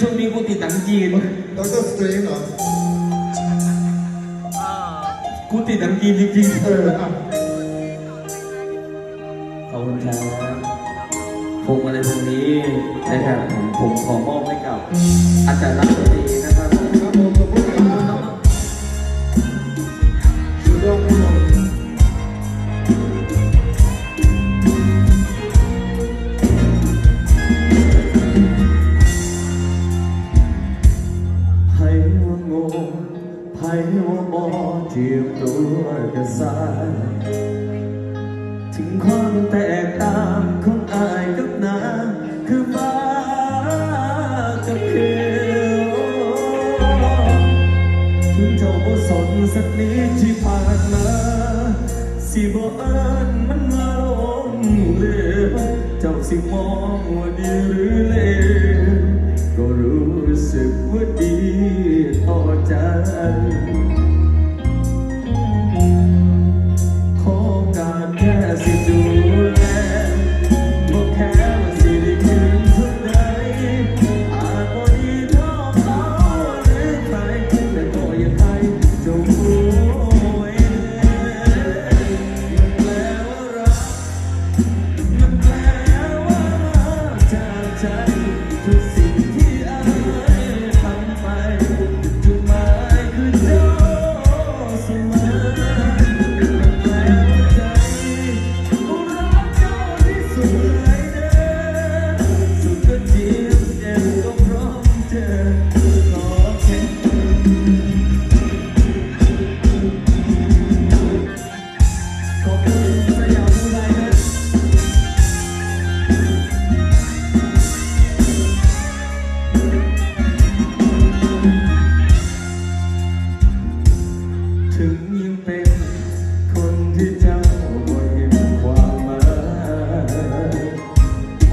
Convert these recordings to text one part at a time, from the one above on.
ช่วงนี้กูติดหนังจีน ดรสเตรนเหรอ กูติดหนังจีนจริงเอออะๆ ขอบคุณครับพวงมาลัยพวงนี้นะครับผมผมขอมอบให้กับอาจารย์รักดนตรี ว่าบอเทียมตัวกับสายถึงความแตกต่างของอายกับนาคือฟ้ากับเขียวถึงเจ้าบ่สนสักนิดที่ผ่านมา สิบ่เอิ้นมันมาลงเลวเจ้าสิมองว่าดีหรือเลวก็รู้สึกว่าดี ใถึงยังเป็นคนที่เจ้าบ่เห็นความหมาย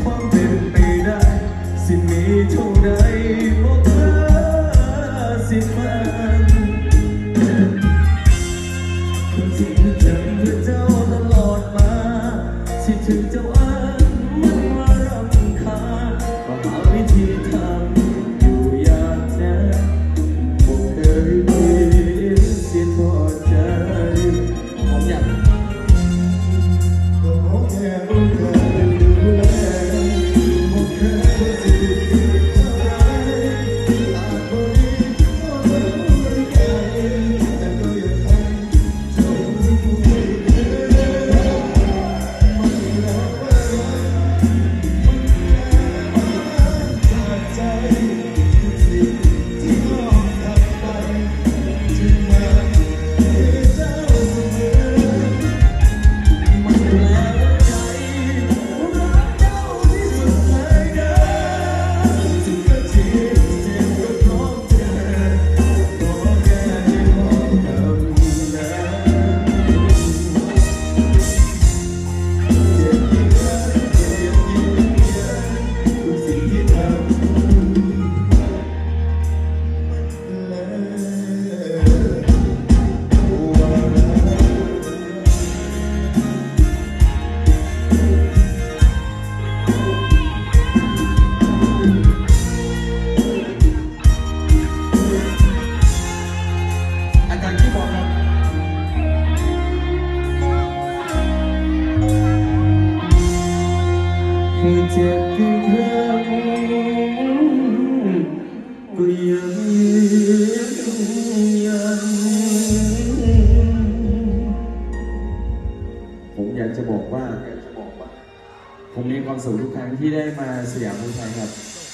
ความเป็นไปได้ สิมีเท่าใดบอกเธอสิมันคนที่จำเพื่อเจ้าตลอดมาสิถึงเจ้า ให้เจ็บกี่ครั้งก็ยังยันผมอยากจะบอกว่า ผมมีความสุขทุกครั้งที่ได้มาสยามภูไทยครับ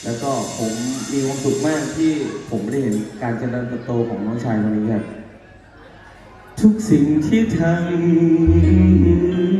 แล้วก็ผมมีความสุขมากที่ผมได้เห็นการเจริญเติบโตของน้องชายคนนี้ครับ ทุกสิ่งที่ทำ